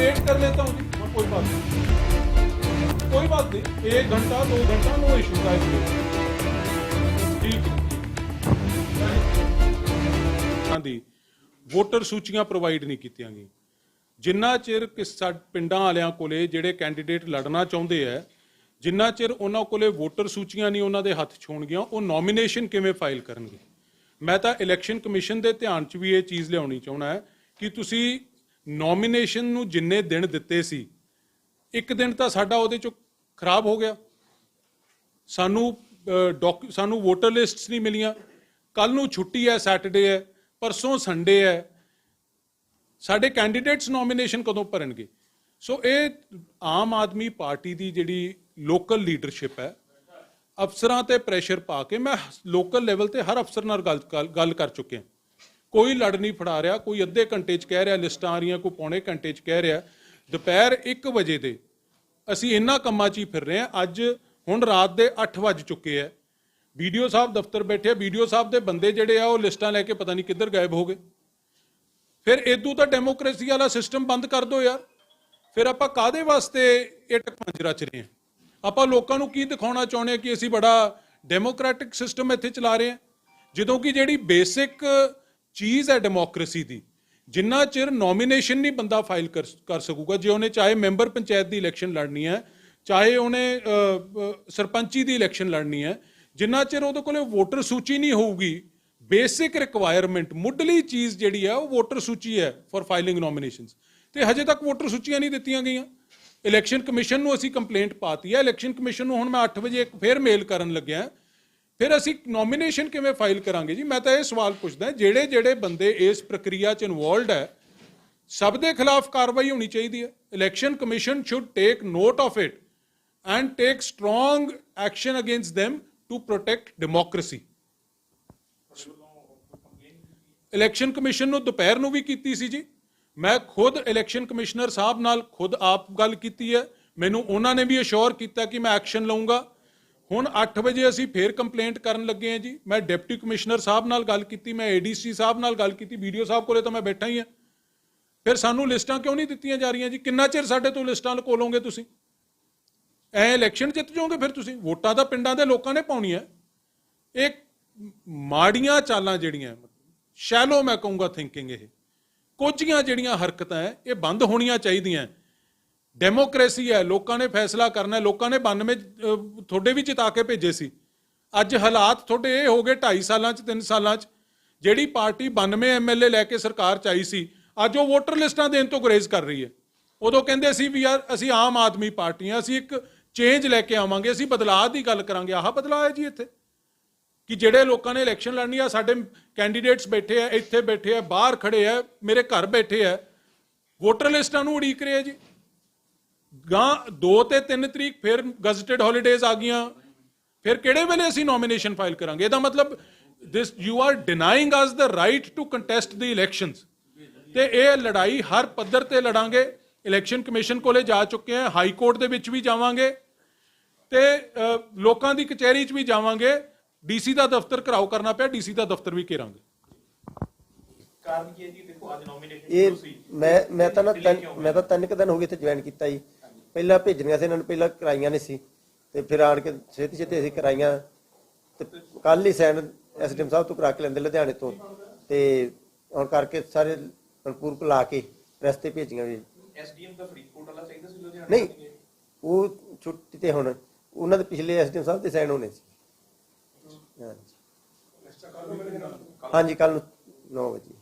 Wait कर लेता हूँ जी हाँ, कोई बात नहीं कोई बात नहीं एक घंटा दो घंटा नो इशू का ठीक है ਹਾਂਜੀ ਵੋਟਰ ਸੂਚੀਆਂ ਪ੍ਰੋਵਾਈਡ ਨਹੀਂ ਕੀਤੀਆਂ ਗਈਆਂ ਜਿੰਨਾ ਚਿਰ ਕਿਸ ਸਾ- ਪਿੰਡਾਂ ਵਾਲਿਆਂ ਕੋਲੇ ਜਿਹੜੇ ਕੈਂਡੀਡੇਟ ਲੜਨਾ ਚਾਹੁੰਦੇ ਆ ਜਿੰਨਾ ਚਿਰ ਉਹਨਾਂ ਕੋਲੇ ਵੋਟਰ ਸੂਚੀਆਂ ਨਹੀਂ ਉਹਨਾਂ ਦੇ ਹੱਥ 'ਚ ਹੋਣਗੀਆਂ ਉਹ ਨੋਮੀਨੇਸ਼ਨ ਕਿਵੇਂ ਫਾਈਲ ਕਰਨਗੇ ਮੈਂ ਤਾਂ ਇਲੈਕਸ਼ਨ ਕਮਿਸ਼ਨ ਦੇ ਧਿਆਨ 'ਚ ਵੀ ਇਹ ਚੀਜ਼ ਲਿਆਉਣੀ ਚਾਹੁੰਦਾ ਹੈ ਕਿ ਤੁਸੀਂ ਨੋਮੀਨੇਸ਼ਨ ਨੂੰ ਜਿੰਨੇ ਦਿਨ ਦਿੱਤੇ ਸੀ ਇੱਕ ਦਿਨ ਤਾਂ ਸਾਡਾ ਉਹਦੇ 'ਚੋਂ ਖਰਾਬ ਹੋ ਗਿਆ। ਸਾਨੂੰ ਅਹ, ਸਾਨੂੰ ਵੋਟਰ ਲਿਸਟਸ ਨਹੀਂ ਮਿਲੀਆਂ। ਕੱਲ ਨੂੰ ਛੁੱਟੀ ਹੈ ਸੈਟਰਡੇ ਹੈ ਪਰਸੋਂ ਸੰਡੇ ਹੈ। ਸਾਡੇ ਕੈਂਡੀਡੇਟਸ ਨੋਮੀਨੇਸ਼ਨ ਕਦੋਂ ਭਰਨਗੇ? ਸੋ ਇਹ ਆਮ ਆਦਮੀ ਪਾਰਟੀ ਦੀ ਜਿਹੜੀ ਲੋਕਲ ਲੀਡਰਸ਼ਿਪ ਹੈ ਅਫਸਰਾਂ ਤੇ ਪ੍ਰੈਸ਼ਰ ਪਾ ਕੇ ਮੈਂ ਲੋਕਲ ਲੈਵਲ ਤੇ ਹਰ ਅਫਸਰ ਨਾਲ ਗੱਲ ਗੱਲ- ਗੱਲ ਕਰ ਚੁੱਕਿਆ। ਕੋਈ ਲੜ ਨਹੀਂ ਫੜਾ ਰਿਹਾ, ਕੋਈ ਅੱਧੇ ਘੰਟੇ 'ਚ ਕਹਿ ਰਿਹਾ, ਲਿਸਟਾਂ ਆ ਰਹੀਆਂ, ਕੋਈ ਪੌਣੇ ਘੰਟੇ 'ਚ ਕਹਿ ਰਿਹਾ। ਦੁਪਹਿਰ 1 ਵਜੇ ਦੇ ਅਸੀਂ ਇੰਨਾ ਕੰਮਾਂ 'ਚ ਹੀ ਫਿਰ ਰਹੇ ਹਾਂ। ਅੱਜ ਹੁਣ ਰਾਤ ਦੇ 8 ਵੱਜ ਚੁੱਕੇ ਆ ਵੀਡੀਓ ਸਾਹਿਬ ਦਫ਼ਤਰ ਬੈਠੇ ਵੀਡੀਓ ਸਾਹਿਬ ਦੇ ਬੰਦੇ ਜਿਹੜੇ ਆ, ਉਹ ਲਿਸਟਾਂ ਲੈ ਕੇ ਪਤਾ ਨਹੀਂ ਕਿੱਧਰ ਗਾਇਬ ਹੋ ਗਏ। ਫਿਰ ਇਦੋਂ ਤਾਂ ਡੈਮੋਕ੍ਰੇਸੀ ਵਾਲਾ ਸਿਸਟਮ ਬੰਦ ਕਰ ਦਿਓ ਯਾਰ। ਫਿਰ ਆਪਾਂ ਕਾਦੇ ਵਾਸਤੇ ਇਹ ਟਕਮੰਜ ਰਚ ਰਹੇ ਹਾਂ? ਆਪਾਂ ਲੋਕਾਂ ਨੂੰ ਕੀ ਦਿਖਾਉਣਾ ਚਾਹੁੰਦੇ ਹਾਂ ਕਿ ਅਸੀਂ ਬੜਾ ਡੈਮੋਕ੍ਰੈਟਿਕ ਸਿਸਟਮ ਇੱਥੇ ਚਲਾ ਰਹੇ ਹਾਂ? ਜਦੋਂ ਕਿ ਜਿਹੜੀ ਬੇਸਿਕ ਚੀਜ਼ ਹੈ ਡੈਮੋਕ੍ਰੇਸੀ ਦੀ। ਜਿੰਨਾ ਚਿਰ ਨੋਮੀਨੇਸ਼ਨ ਨਹੀਂ ਬੰਦਾ ਫਾਈਲ ਕਰ ਕਰ ਸਕੂਗਾ, ਜੇ ਉਹਨੇ ਚਾਹੇ ਮੈਂਬਰ ਪੰਚਾਇਤ ਦੀ ਇਲੈਕਸ਼ਨ ਲੜਨੀ ਹੈ, ਚਾਹੇ ਉਹਨੇ ਸਰਪੰਚੀ ਦੀ ਇਲੈਕਸ਼ਨ ਲੜਨੀ ਹੈ, ਜਿੰਨਾ ਚਿਰ ਉਹਦੇ ਕੋਲੇ ਵੋਟਰ ਸੂਚੀ ਨਹੀਂ ਹੋਊਗੀ ਬੇਸਿਕ ਰਿਕੁਆਇਰਮੈਂਟ ਮੁੱਢਲੀ ਚੀਜ਼ ਜਿਹੜੀ ਹੈ, ਉਹ ਵੋਟਰ ਸੂਚੀ ਹੈ ਫॉर ਫਾਈਲਿੰਗ ਨੋਮੀਨੇਸ਼ਨਸ ਤੇ ਹਜੇ ਤੱਕ ਵੋਟਰ ਸੂਚੀਆਂ ਨਹੀਂ ਦਿੱਤੀਆਂ ਗਈਆਂ। ਇਲੈਕਸ਼ਨ ਕਮਿਸ਼ਨ ਨੂੰ ਅਸੀਂ ਕੰਪਲੇਂਟ ਪਾਤੀ ਹੈ। ਇਲੈਕਸ਼ਨ ਕਮਿਸ਼ਨ ਨੂੰ ਹੁਣ ਮੈਂ 8 ਵਜੇ ਇੱਕ ਫੇਰ ਮੇਲ ਕਰਨ ਲੱਗਿਆ। ਫਿਰ ਅਸੀਂ ਨੋਮੀਨੇਸ਼ਨ ਕਿਵੇਂ ਫਾਈਲ ਕਰਾਂਗੇ ਜੀ? ਮੈਂ ਤਾਂ ਇਹ ਸਵਾਲ ਪੁੱਛਦਾ, ਜਿਹੜੇ ਜਿਹੜੇ ਬੰਦੇ ਇਸ ਪ੍ਰਕਿਰਿਆ 'ਚ ਇਨਵੋਲਡ ਹੈ, ਸਭ ਦੇ ਖਿਲਾਫ ਕਾਰਵਾਈ ਹੋਣੀ ਚਾਹੀਦੀ ਹੈ। Election commission should take note of it and take strong action against them to protect democracy election commission ਨੂੰ ਦੁਪਹਿਰ ਨੂੰ ਵੀ ਕੀਤੀ ਸੀ ਜੀ। ਮੈਂ ਖੁਦ ਇਲੈਕਸ਼ਨ ਕਮਿਸ਼ਨਰ ਸਾਹਿਬ ਨਾਲ ਖੁਦ ਆਪ ਗੱਲ ਕੀਤੀ ਹੈ। ਮੈਨੂੰ ਉਹਨਾਂ ਨੇ ਵੀ ਅਸ਼ੋਰ ਕੀਤਾ ਕਿ ਮੈਂ ਐਕਸ਼ਨ ਲਵਾਂਗਾ ਹੁਣ 8 ਵਜੇ ਅਸੀਂ ਫੇਰ ਕੰਪਲੇਂਟ ਕਰਨ ਲੱਗੇ ਹਾਂ ਜੀ। ਮੈਂ ਡਿਪਟੀ ਕਮਿਸ਼ਨਰ ਸਾਹਿਬ ਨਾਲ ਗੱਲ ਕੀਤੀ, ਮੈਂ ਏਡੀਸੀ ਸਾਹਿਬ ਨਾਲ ਗੱਲ ਕੀਤੀ ਵੀਡੀਓ ਸਾਹਿਬ ਕੋਲੇ ਤਾਂ ਮੈਂ ਬੈਠਾ ਹੀ ਹਾਂ। ਫਿਰ ਸਾਨੂੰ ਲਿਸਟਾਂ ਕਿਉਂ ਨਹੀਂ ਦਿੱਤੀਆਂ ਜਾ ਰਹੀਆਂ ਜੀ? ਕਿੰਨਾ ਚਿਰ ਸਾਡੇ ਤੋਂ ਲਿਸਟਾਂ ਲਕੋਲੋਗੇ ਤੁਸੀਂ? ਐ ਇਲੈਕਸ਼ਨ ਜਿੱਤ ਜਾਓਗੇ ਫਿਰ ਤੁਸੀਂ? ਵੋਟਾਂ ਤਾਂ ਪਿੰਡਾਂ ਦੇ ਲੋਕਾਂ ਨੇ ਪਾਉਣੀਆਂ। ਇਹ ਮਾੜੀਆਂ ਚਾਲਾਂ ਜਿਹੜੀਆਂ ਸ਼ੈਲੋ ਮੈਂ ਕਹੂੰਗਾ ਥਿੰਕਿੰਗ ਇਹ। ਕੋਝੀਆਂ ਜਿਹੜੀਆਂ ਹਰਕਤਾਂ ਹੈ ਇਹ ਬੰਦ ਹੋਣੀਆਂ ਚਾਹੀਦੀਆਂ। ਡੈਮੋਕ੍ਰੇਸੀ ਹੈ, ਲੋਕਾਂ ਨੇ ਫੈਸਲਾ ਕਰਨਾ ਹੈ, ਲੋਕਾਂ ਨੇ 92 ਤੁਹਾਡੇ ਵੀ ਜਿਤਾ ਕੇ ਭੇਜੇ ਸੀ। ਅੱਜ ਹਾਲਾਤ ਤੁਹਾਡੇ ਇਹ ਹੋ ਗਏ 2.5 ਸਾਲਾਂ ਚ 3 ਸਾਲਾਂ ਚ, ਜਿਹੜੀ ਪਾਰਟੀ 92 ਐਮਐਲਏ ਲੈ ਕੇ ਸਰਕਾਰ ਚ ਆਈ ਸੀ, ਅੱਜ ਉਹ ਵੋਟਰ ਲਿਸਟਾਂ ਦੇਣ ਤੋਂ ਗੁਰੇਜ਼ ਕਰ ਰਹੀ ਹੈ। ਉਦੋਂ ਕਹਿੰਦੇ ਸੀ ਵੀ ਯਾਰ, ਅਸੀਂ ਆਮ ਆਦਮੀ ਪਾਰਟੀ ਹਾਂ, ਅਸੀਂ ਇੱਕ ਚੇਂਜ ਲੈ ਕੇ ਆਵਾਂਗੇ, ਅਸੀਂ ਬਦਲਾਅ ਦੀ ਗੱਲ ਕਰਾਂਗੇ। ਆਹ ਬਦਲਾਅ ਹੈ ਜੀ ਇੱਥੇ। ਕਿ ਜਿਹੜੇ ਲੋਕਾਂ ਨੇ ਇਲੈਕਸ਼ਨ ਲੜਨੀ ਆ, ਸਾਡੇ ਕੈਂਡੀਡੇਟਸ ਬੈਠੇ ਆ, ਇੱਥੇ ਬੈਠੇ ਆ, ਬਾਹਰ ਖੜੇ ਆ, ਮੇਰੇ ਘਰ ਬੈਠੇ ਆ, ਵੋਟਰ ਲਿਸਟਾਂ ਨੂੰ ਉਡੀਕ ਰਹੇ ਆ ਜੀ। ਗਾਂ 2 ਤੇ 3 ਤਰੀਕ ਫਿਰ ਗਜ਼ਟਡ ਹੌਲੀਡੇਜ਼ ਆ ਗਈਆਂ। ਫਿਰ ਕਿਹੜੇ ਵੇਲੇ ਅਸੀਂ ਨੋਮੀਨੇਸ਼ਨ ਫਾਈਲ ਕਰਾਂਗੇ? ਇਹਦਾ ਮਤਲਬ this you are denying us the right to contest the elections ਤੇ ਇਹ ਲੜਾਈ ਹਰ ਪੱਧਰ ਤੇ ਲੜਾਂਗੇ। ਇਲੈਕਸ਼ਨ ਕਮਿਸ਼ਨ ਕੋਲੇ ਜਾ ਚੁੱਕੇ ਆ ਹਾਈ ਕੋਰਟ ਦੇ ਵਿੱਚ ਵੀ ਜਾਵਾਂਗੇ। ਤੇ ਲੋਕਾਂ ਦੀ ਕਚਹਿਰੀ 'ਚ ਵੀ ਜਾਵਾਂਗੇ। ਡੀਸੀ ਦਾ ਦਫ਼ਤਰ ਘਰਾਓ ਕਰਨਾ ਪਿਆ। ਡੀਸੀ ਦਾ ਦਫ਼ਤਰ ਵੀ ਘੇਰਾਂਗੇ। ਕਾਰਨ ਕੀ ਹੈ ਜੀ? ਦੇਖੋ ਅੱਜ ਨੋਮੀਨੇਸ਼ਨ ਇਹ ਮੈਂ ਮੈਂ ਤਾਂ ਨਾ ਮੈਂ ਤਾਂ ਤਿੰਨ ਕੁ ਦਿਨ ਹੋ ਗਏ ਇੱਥੇ ਜੁਆਇਨ ਕੀਤਾ ਜੀ। ਪਹਿਲਾਂ ਭੇਜਣੀਆਂ ਸੀ ਇਹਨਾਂ ਨੂੰ ਪਹਿਲਾਂ ਕਰਾਈਆਂ ਨਹੀਂ ਸੀ। ਤੇ ਫਿਰ ਆਣ ਕੇ ਛੇਤੀ ਛੇਤੀ ਅਸੀਂ ਕਰਾਈਆਂ। ਤੇ ਕੱਲ ਹੀ ਸੈਨ ਐਸਡੀਐਮ ਸਾਹਿਬ ਤੋਂ ਕਰਾ ਕੇ ਲੈਂਦੇ ਲੁਧਿਆਣੇ ਤੋਂ। ਤੇ ਹੁਣ ਕਰਕੇ ਸਾਰੇ ਪੂਰ ਲਾ ਕੇ ਰਸਤੇ ਭੇਜੀਆਂ ਵੀ। ਐਸਡੀਐਮ ਦਾ ਫਰੀਦਕੋਟ ਵਾਲਾ ਚਾਹੀਦਾ ਸੀ ਲੁਧਿਆਣੇ ਨਹੀਂ ਉਹ ਛੁੱਟੀ ਤੇ ਹੁਣ ਉਹਨਾਂ ਦੇ ਪਿਛਲੇ ਐਸਡੀਐਮ ਸਾਹਿਬ ਦੇ ਸਾਈਨ ਹੋਣੇ ਸੀ। ਹਾਂਜੀ ਹਾਂਜੀ ਕੱਲ ਨੂੰ 9 ਵਜੇ।